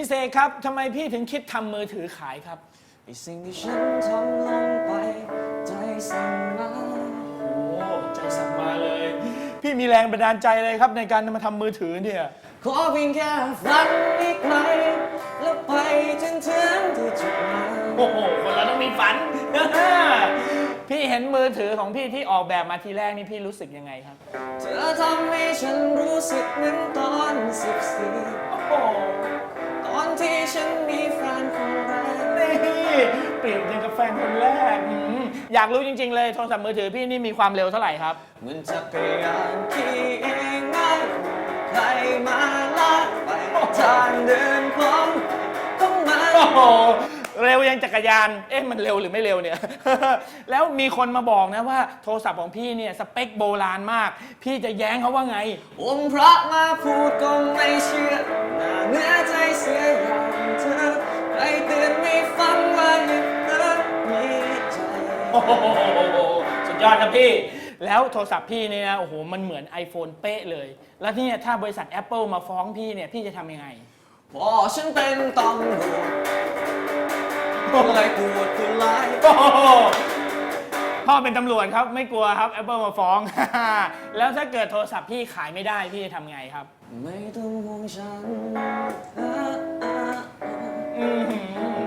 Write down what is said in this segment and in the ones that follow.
พี่เสกครับทำไมพี่ถึงคิดทำมือถือขายครับ ไอสิ่งที่ฉันทำลงไป ใจสั่งมาโอ้ใจสั่งมาเลย พี่มีแรงบันดาลใจเลยครับในการมาทำมือถือเนี่ยขอเพียงแค่ฝันอีกไกลแล้วไปจนถึงที่จุดหมายโอ้โหคนเราต้องมีฝัน พี่เห็นมือถือของพี่ที่ออกแบบมาทีแรกนี่พี่รู้สึกยังไงครับ เธอทำให้ฉันรู้สึกเหมือนต นคนแรกอืมอยากรู้จริง ๆ เลยโทรศัพท์มือถือพี่นี่มีความเร็วเท่าไหร่ครับ เหมือนจักรยานขี่เองง่ายใครมาลากไปทางเดินของของมัน โอ้โหเร็วยังจักรยาน เอ๊ะมันเร็วหรือไม่เร็วเนี่ย แล้วมีคนมาบอกนะว่าโทรศัพท์ของพี่เนี่ยสเปคโบราณมาก พี่จะแย้งเขาว่าไง องค์พระมาพูดก็ไม่เชื่อหน้าเนื้อใจเสียอย่างเธอใครเตือนไม่ฟังว่าอย่าเพิ่งมีใจโอ้โห สุดยอดครับพี่ แล้วโทรศัพท์พี่เนี่ยนะโอ้โหมันเหมือน iPhone เป๊ะเลย แล้วที่เนี่ยถ้าบริษัท Apple มาฟ้องพี่เนี่ยพี่จะทำยังไง พอฉันเป็นตำรวจเลยตรวจผู้ร้ายโอ้โหพ่อเป็นตำรวจครับไม่กลัวครับ Apple มาฟ้อง แล้วถ้าเกิดโทรศัพท์พี่ขายไม่ได้พี่จะทำไงครับ ไม่ต้องห่วงฉันอ่าอ่าอ่า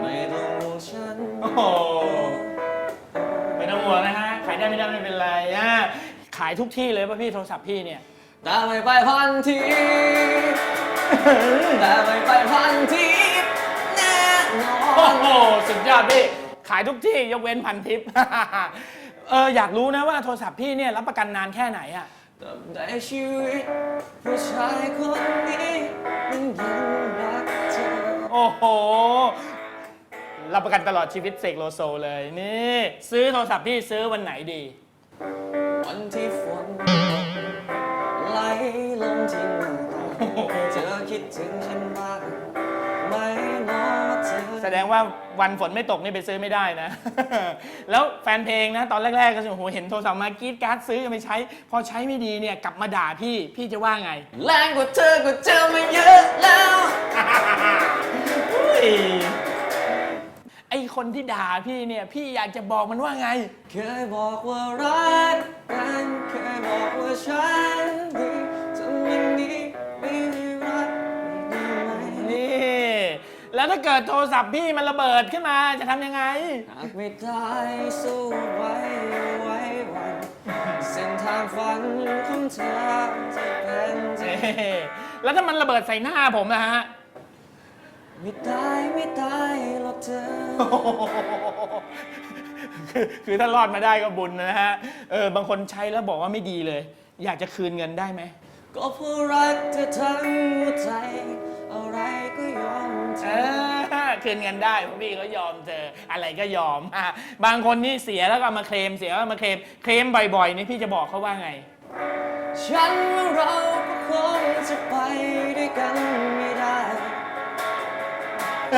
ไม่ต้องห่วงฉัน โอ้โหายทุกที่เลยป่ะพี่โทรศัพท์พี่เนี่ยแต่ไม่ไปพันทีแต่ไม่ไปพันทีแน่นอโอ้นโหสุดยอดพี่ขายทุกที่ยกเว้นพันทิป เอออยากรู้นะว่าโทรศัพท์พี่เนี่ยรับประกันนานแค่ไหนอะตราบใดชีวิตผู้ชายคนนี้มันยังรักเธอโอ้โหรับประกันตลอดชีวิตเสกโลโซเลยนี่ ซื้อโทรศัพท์พี่ซื้อวันไหนดี วันที่ฝนไหลลงที่หน้าต่างเธอคิดถึงฉันบ้างไหมเนอเธอแสดงว่าวันฝนไม่ตกนี่ไปซื้อไม่ได้นะ แล้วแฟนเพลงนะ ตอนแรก ๆ ก็โอ้โหเห็นโทรศัพท์มากรีดการ์ดซื้อจะไปใช้ พอใช้ไม่ดีเนี่ยกลับมาด่าพี่ พี่จะว่าไง แรงกว่าเธอก็เจอมาเยอะแล้ว อุ้ย ไอคนที่ด่าพี่เนี่ยพี่อยากจะบอกมันว่าไง เคยบอกว่ารักกันเคยบอกว่าฉันดีทำอย่างนี้ไม่ได้รักได้ไหมนี่ แล้วถ้าเกิดโทรศัพท์พี่มันระเบิดขึ้นมาจะทำยังไง หากไม่ได้สู้ไว้ไว้วันเส้นทางฝันของเธอจะเป็นจริงนี่แล้วถ้ามันระเบิดใส่หน้าผมนะฮะ ไม่ได้ไม่ได้หรอกเธอ คือคือถ้ารอดมาได้ก็บุญนะฮะ เออบางคนใช้แล้วบอกว่าไม่ดีเลย อยากจะคืนเงินได้ไหม ก็เพราะรักเธอทั้งหัวใจ อะไรก็ยอมเธเอออคืนเงินได้เพราะพี่เขายอมเจออะไรก็ยอมอะบางคนนี่เสียแล้วก็เอามาเคลมเสียแล้วเอามาเคลมเคลมบ่อยๆนี่พี่จะบอกเขาว่าไง ฉันว่าเราก็คงจะไปด้วยกันไม่ได้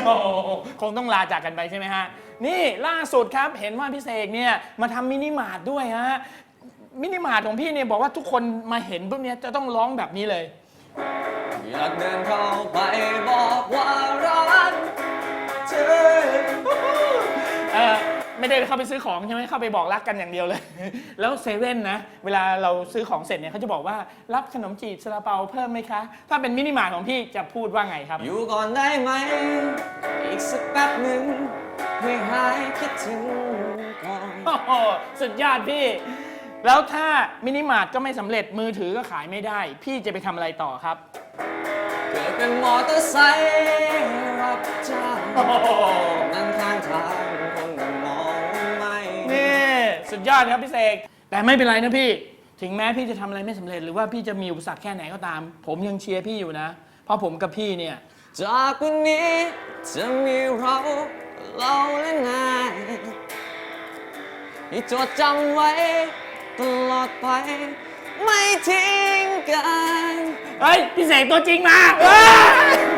โอ้โหคงต้องลาจากกันไปใช่ไหมฮะ นี่ล่าสุดครับเห็นว่าพี่เสกเนี่ยมาทำมินิมาร์ทด้วยฮะ มินิมาร์ทของพี่เนี่ยบอกว่าทุกคนมาเห็นปุ๊บเนี่ยจะต้องร้องแบบนี้เลย อยากเดินเข้าไปบอกว่ารักเธอเออ ไม่ได้เข้าไปซื้อของใช่ไหมเข้าไปบอกรักกันอย่างเดียวเลย แล้วเซเว่นนะเวลาเราซื้อของเสร็จเนี่ยเขาจะบอกว่ารับขนมจีบซาลาเปาเพิ่มไหมคะ ถ้าเป็นมินิมาร์ทของพี่จะพูดว่าไงครับ อยู่ก่อนได้ไหม อีกสักแป๊บหนึ่งให้หายคิดถึงก่อนโอ้โหสุดยอดพี่ แล้วถ้ามินิมาร์ทก็ไม่สำเร็จมือถือก็ขายไม่ได้ พี่จะไปทำอะไรต่อครับ เกิดเป็นมอเตอร์ไซค์รับจ้าง โอ้โห สุดยอดครับพี่เสกแต่ไม่เป็นไรนะพี่ ถึงแม้พี่จะทำอะไรไม่สำเร็จหรือว่าพี่จะมีอุปสรรคแค่ไหนก็ตาม ผมยังเชียร์พี่อยู่นะ เพราะผมกับพี่เนี่ย จากวันนี้จะมีเราเราและนายให้จดจำไว้ตลอดไป ไม่ทิ้งกัน เฮ้ย พี่เสกตัวจริงมาเอ้ย